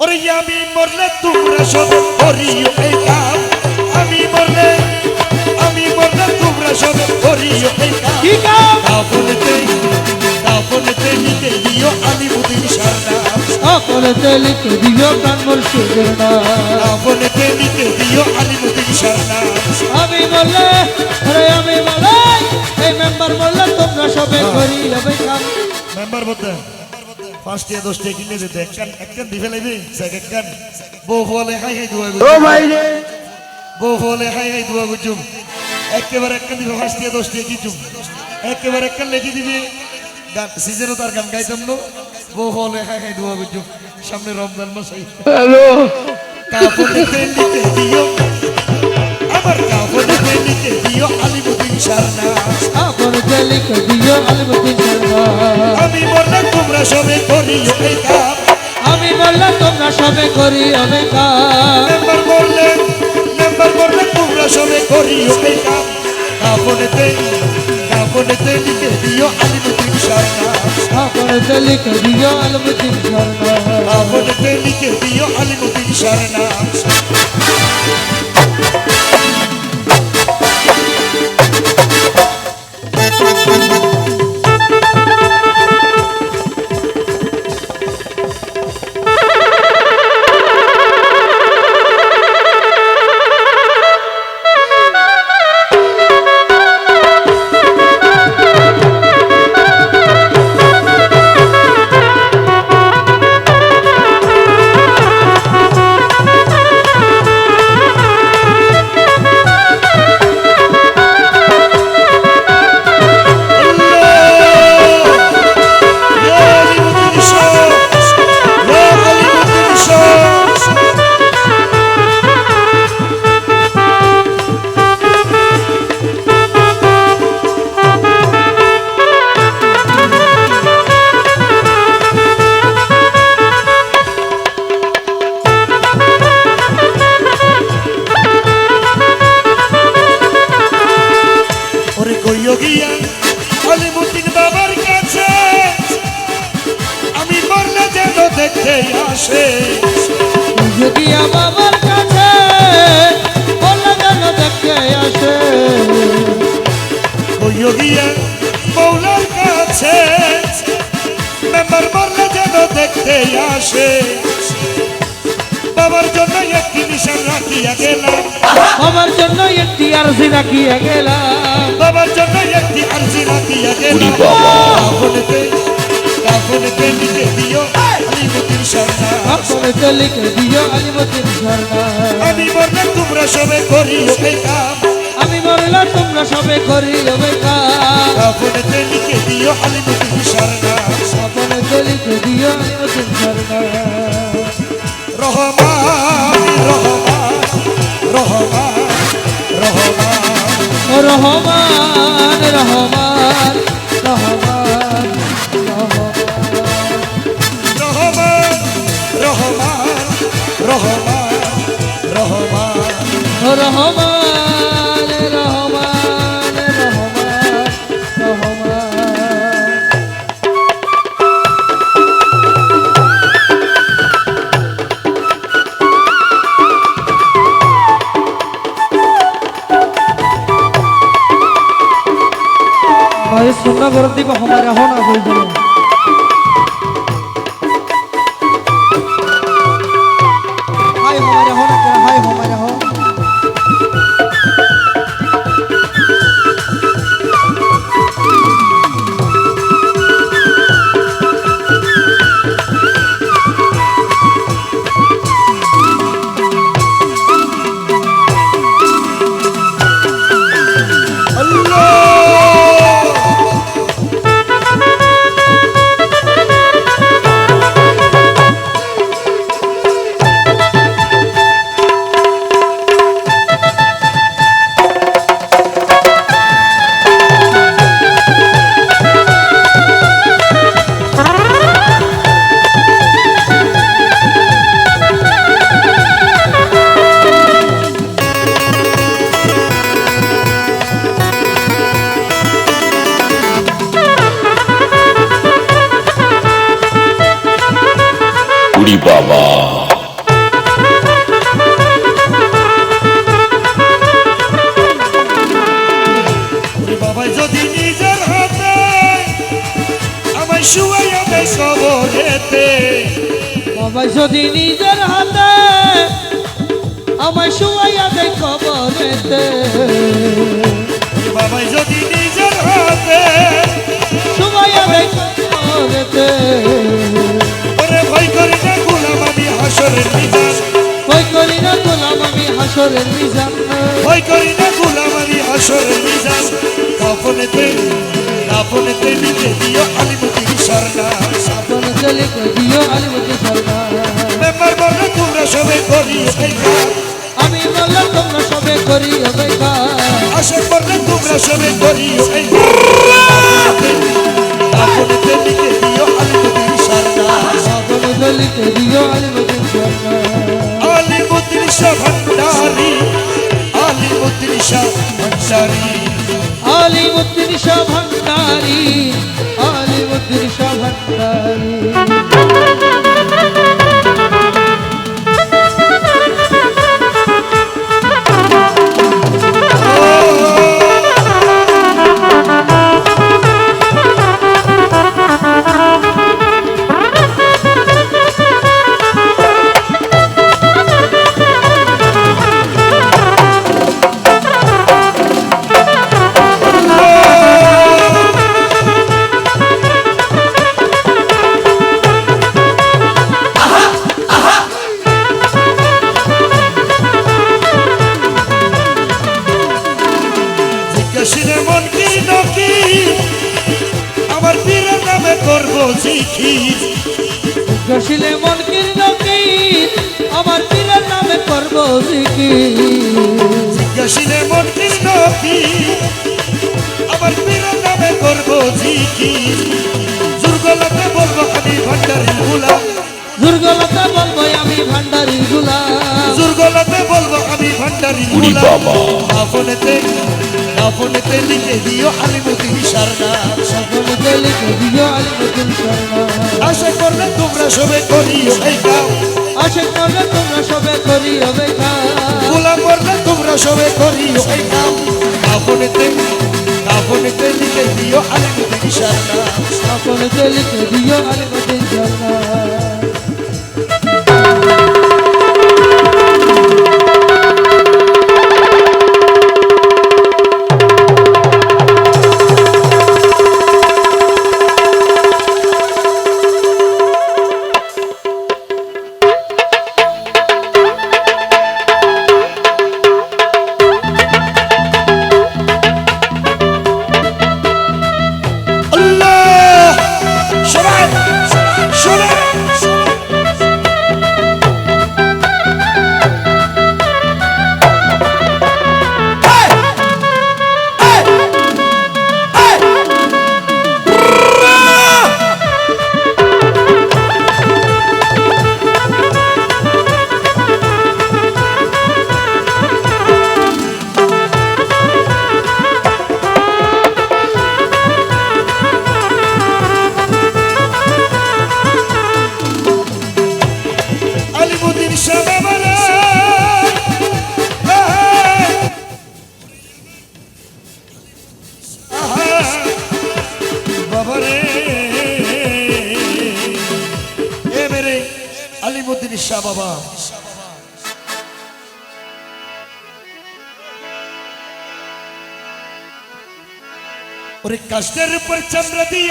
ওরে আমি মরলে তোমরা সব করিও এই কাম আমি মরলে আমি মরলে তোমরা সব করিও এই কাম? কি কাম দাফনেতে দাফনেতে লিখে দিও আমি মুদিন সারনাম সকলেতে লিখে দিও প্রাণ মুর্শিদের নাম দাফনেতে লিখে দিও আমি মুদিন সারনাম আমি বললে আরে আমি বলে এই মেম্বার বললে তোমরা সবে করি হবে কাম মেম্বার বলতে? ফার্স্ট ইয়ার দশটা কিনে যেতে একখান একখান দিবে লাগবে স্যার একখান বউ ফলে হাই হাই দুয়া বউ ফলে হাই হাই দুয়া গুজুম একেবারে একখান দিবে কিচুম একেবারে একখান লেখি দিবি গান সিজনও তার গান গাইতাম নো বউ ফলে হাই হাই দুয়া গুজুম সামনে রমজান মাস হ্যালো লিখে দিও আমার লিখে দিও আলিমুদ্দিন সারনা দিও আলিমুদ্দিন আমি বললে তোমরা সবে করি আমি বললাম তোমরা সবে করি নাম্বার বললে নাম্বার বললে তোমরা সবে করি কাপড়েতে কাপড়েতে লিখে দিও আলিমুদ্দিন সরকার কাপড়েতে লিখে দিও আলিমুদ্দিন সরকার কাপড়েতে লিখে দিও আলিমুদ্দিন সরকার আসে। বাবার জন্য একটি নিশান রাখিয়া গেলাম। আমার জন্য একটি আরজি রাখিয়া গেলাম। বাবার জন্য একটি আরজি রাখিয়া গেলাম। কাফনেতে কাফনেতে লিখে দিও আলিমুদ্দিন সরকার সকলেতে লিখে দিও আলিমুদ্দিন শর্মা আমি মরলে তোমরা সবে করিও এই কাম আমি বললে তোমরা সবে করি হবে কাম কাফনেতে লিখে দিও আলিমুদ্দিন সরকার লিখে দিও আলিমুদ্দিন শর্মা রহমান রহমান রহমান রহমান রহমান রহমান রহমান রহমান রহমান। রহমান রহমান রহমান। নগর দিব হমারে হনা হই ওরে বাবা। যদি নিজের হাতে আমায় শুয়াইয়া দেয় সবরেতে বাবা যদি নিজের হাতে আমায় শুয়াইয়া দেয় হাতে শুয়াইয়া দেয় হাসরের মিজান। ভয় করি না গুলাম আমি হাসরের মিজান। কাপনেতে কাপনেতে লিখে দিও আলিমুদ্দিন সরকার। আপন চলিকে দিও আলিমতি সরকার। মেম্বার বলে তোমরা সবে করি। আমি বললাম তোমরা সবে করি? আশা করলে তোমরা সবে করি? এই কাপনেতে লিখে দিও আলিমুদ্দিন সরকার। আপন চলিকে দিও আলিমতি সরকার। ভান্ডারি আলিমুদ্দিন শাহ ভান্ডারি আলিমুদ্দিন শাহ ভান্ডারি আলিমুদ্দিন শাহ ভান্ডারি জিখির গসিলে মন কীর্ণকীর আমার পীরের নামে করব জিকির। জিজ্ঞাসিনে মন কি নকি আমার পীরের নামে করব জিখির দুর্গলতে বলব আমি ভান্ডারি গুলাম দুর্গলতা বলব আমি ভান্ডারি গুলাম দুর্গলতে বলব আমি ভান্ডারি গুলাম আপনেতে আপনেতে লিখে দিও আলিমুদ্দিন সারনা। সকলকে লিখে দিও আলিমুদ্দিন শর্মা আশা করলে তোমরা সবে করিও এই কাম আশা করলে তোমরা সবে করি হবে কাজ গোলাম করলে তোমরা সবে করিও এই কাম আপনেতে আপনেতে লিখে দিও আলিমুদ্দিন সারনা। সকলকে লিখে দিও আলিমুদ্দিন শর্মা আলিমুদ্দিন শাহ বাবা। ওরে কষ্টের উপর চন্দ্র দিয়ে